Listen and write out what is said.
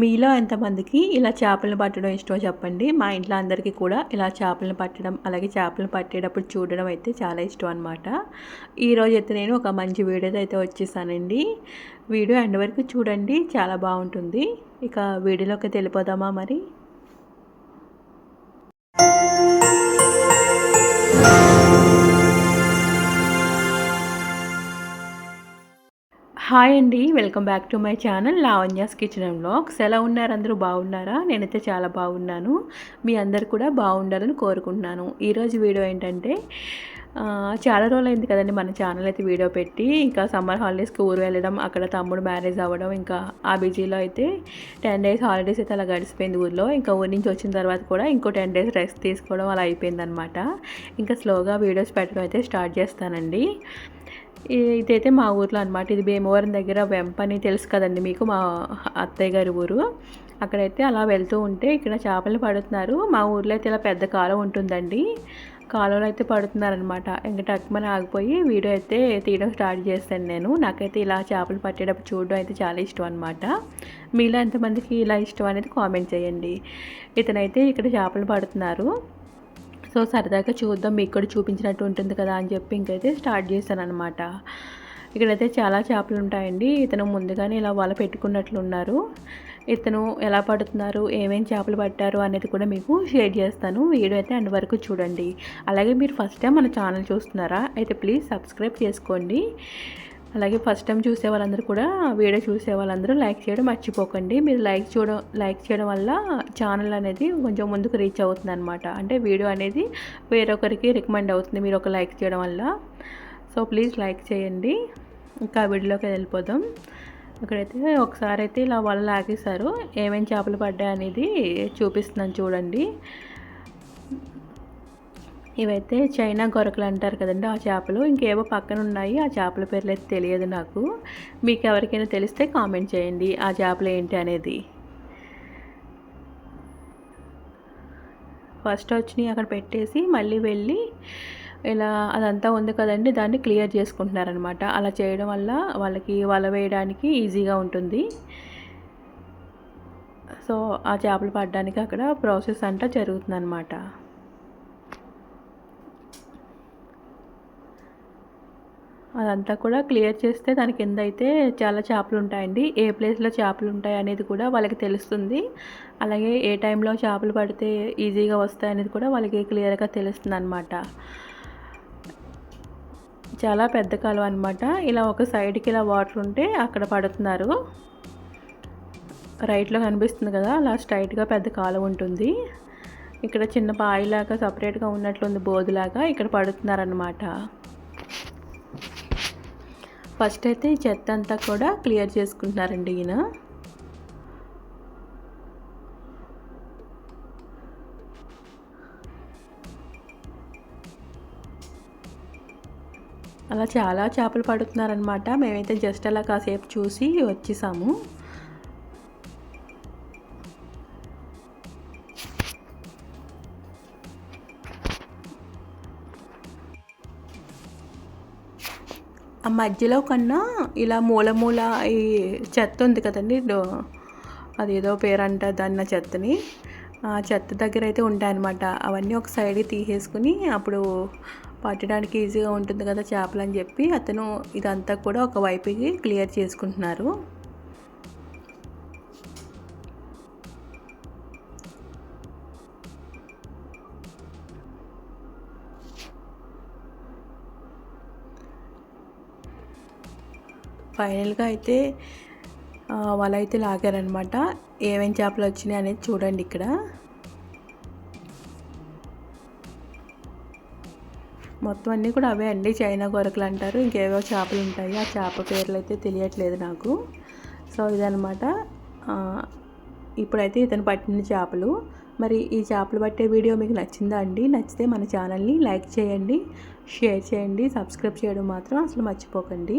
మీలో ఎంతమందికి ఇలా చేపలను పట్టడం ఇష్టమో చెప్పండి. మా ఇంట్లో అందరికీ కూడా ఇలా చేపలను పట్టడం అలాగే చేపలను పట్టేటప్పుడు చూడడం అయితే చాలా ఇష్టం అనమాట ఈరోజు అయితే నేను ఒక మంచి వీడియోతో అయితే వచ్చేసానండి. వీడియో ఎండ్ వరకు చూడండి చాలా బాగుంటుంది. ఇక వీడియోలోకి వెళ్ళిపోదామా మరి? హాయ్ అండి welcome back to my channel Lavanya's kitchen and blogs ఎలా ఉన్నారు? అందరూ బాగున్నారా? నేనైతే చాలా బాగున్నాను. మీ అందరు కూడా బాగుండాలని కోరుకుంటున్నాను. ఈరోజు వీడియో ఏంటంటే చాలా రోజులు అయింది కదండి మన ఛానల్ అయితే వీడియో పెట్టి. ఇంకా సమ్మర్ హాలిడేస్కి ఊరు వెళ్ళడం అక్కడ తమ్ముడు మ్యారేజ్ అవ్వడం ఇంకా ఆ బిజీలో అయితే టెన్ డేస్ హాలిడేస్ అయితే అలా గడిచిపోయింది ఊర్లో. ఇంకా ఊరి నుంచి వచ్చిన తర్వాత కూడా ఇంకో టెన్ డేస్ రెస్ట్ తీసుకోవడం అలా అయిపోయిందనమాట ఇంకా స్లోగా వీడియోస్ పెట్టడం అయితే స్టార్ట్ చేస్తానండి. ఇదైతే మా ఊర్లో అనమాట ఇది భీమవరం దగ్గర వెంపని తెలుసు కదండి మీకు మా అత్తయ్య గారి ఊరు. అక్కడైతే అలా వెళ్తూ ఉంటే ఇక్కడ చేపలు పడుతున్నారు. మా ఊర్లో అయితే ఇలా పెద్ద కాలం ఉంటుందండి. కాలువలో అయితే పడుతున్నారనమాట ఇంకా టక్మని ఆగిపోయి వీడియో అయితే తీయడం స్టార్ట్ చేస్తాను నేను. నాకైతే ఇలా చేపలు పట్టేటప్పుడు చూడడం అయితే చాలా ఇష్టం అనమాట మీలో ఎంతమందికి ఇలా ఇష్టం అనేది కామెంట్ చేయండి. ఇతనైతే ఇక్కడ చేపలు పడుతున్నారు. సో సరదాగా చూద్దాం మీకు కూడా చూపించినట్టు ఉంటుంది కదా అని చెప్పి ఇంకైతే స్టార్ట్ చేశాను అనమాట ఇక్కడైతే చాలా చేపలు ఉంటాయండి. ఇతను ముందుగానే ఇలా వల పెట్టుకున్నట్లున్నారు ఇతను ఎలా పడుతున్నారు ఏమేమి చేపలు పట్టారు అనేది కూడా మీకు షేర్ చేస్తాను. వీడియో అయితే అండ్ వరకు చూడండి. అలాగే మీరు ఫస్ట్ టైం మన ఛానల్ చూస్తున్నారా అయితే ప్లీజ్ సబ్స్క్రైబ్ చేసుకోండి. అలాగే ఫస్ట్ టైం చూసే వాళ్ళందరూ కూడా వీడియో చూసే వాళ్ళందరూ లైక్ చేయడం మర్చిపోకండి. మీరు లైక్ చూడడం లైక్ చేయడం వల్ల ఛానల్ అనేది కొంచెం ముందుకు రీచ్ అవుతుంది అనమాట అంటే వీడియో అనేది వేరొకరికి రికమెండ్ అవుతుంది మీరు ఒక లైక్ చేయడం వల్ల. సో ప్లీజ్ లైక్ చేయండి. ఇంకా వీడియోలోకి వెళ్ళిపోదాం. ఇక్కడైతే ఒకసారి అయితే ఇలా వల లాగేశారు. ఏమేమి చేపలు పడ్డాయి అనేది చూపిస్తున్నాను చూడండి. ఇవైతే చైనా గొరకలు అంటారు కదండి ఆ చేపలు. ఇంకేవో పక్కన ఉన్నాయి. ఆ చేపల పేర్లు అయితే తెలియదు నాకు. మీకు ఎవరికైనా తెలిస్తే కామెంట్ చేయండి. ఆ చేపలు ఏంటి అనేది. ఫస్ట్ వచ్చినాయి అక్కడ పెట్టేసి మళ్ళీ వెళ్ళి ఇలా అదంతా ఉంది కదండి దాన్ని క్లియర్ చేసుకుంటున్నారనమాట అలా చేయడం వల్ల వాళ్ళకి వల వేయడానికి ఈజీగా ఉంటుంది. సో ఆ చేపలు పడడానికి అక్కడ ప్రాసెస్ అంతా జరుగుతుందన్నమాట. అదంతా కూడా క్లియర్ చేస్తే దాని కింద అయితే చాలా చేపలు ఉంటాయండి. ఏ ప్లేస్లో చేపలు ఉంటాయి అనేది కూడా వాళ్ళకి తెలుస్తుంది. అలాగే ఏ టైంలో చేపలు పడితే ఈజీగా వస్తాయి అనేది కూడా వాళ్ళకి క్లియర్గా తెలుస్తుంది అనమాట చాలా పెద్ద కాలువ అనమాట ఇలా ఒక సైడ్కి ఇలా వాటర్ ఉంటే అక్కడ పడుతున్నారు. రైట్లో కనిపిస్తుంది కదా అలా స్ట్రైట్గా పెద్ద కాలువ ఉంటుంది. ఇక్కడ చిన్న పాయిలాగా సపరేట్గా ఉన్నట్లుంది బోధులాగా ఇక్కడ పడుతున్నారనమాట ఫస్ట్ అయితే ఈ చెత్త అంతా కూడా క్లియర్ చేసుకుంటున్నారండి ఈయన. అలా చాలా చేపలు పడుతున్నారనమాట మేమైతే జస్ట్ అలా కాసేపు చూసి వచ్చేసాము. ఆ మధ్యలో కన్నా ఇలా మూల మూల ఈ చెత్త ఉంది కదండి అదేదో పేరు అంట దాన్న చెత్తని. ఆ చెత్త దగ్గర అయితే ఉంటాయన్నమాట. అవన్నీ ఒక సైడ్ తీసేసుకుని అప్పుడు పట్టడానికి ఈజీగా ఉంటుంది కదా చేపలు అని చెప్పి అతను ఇదంతా కూడా ఒక వైపుకి క్లియర్ చేసుకుంటున్నారు. ఫైనల్గా అయితే వల అయితే లాగారనమాట ఏమేమి చేపలు వచ్చినాయి అనేది చూడండి ఇక్కడ. మొత్తం అన్నీ కూడా అవే అండి. చైనా గొరకలు అంటారు ఇంకేవో చేపలు ఉంటాయి. ఆ చేప పేర్లు అయితే తెలియట్లేదు నాకు. సో ఇదనమాట ఇప్పుడైతే ఇతను పట్టిన చేపలు. మరి ఈ చేపలు పట్టే వీడియో మీకు నచ్చిందా అండి? నచ్చితే మన ఛానల్ని లైక్ చేయండి షేర్ చేయండి సబ్స్క్రైబ్ చేయడం మాత్రం అసలు మర్చిపోకండి.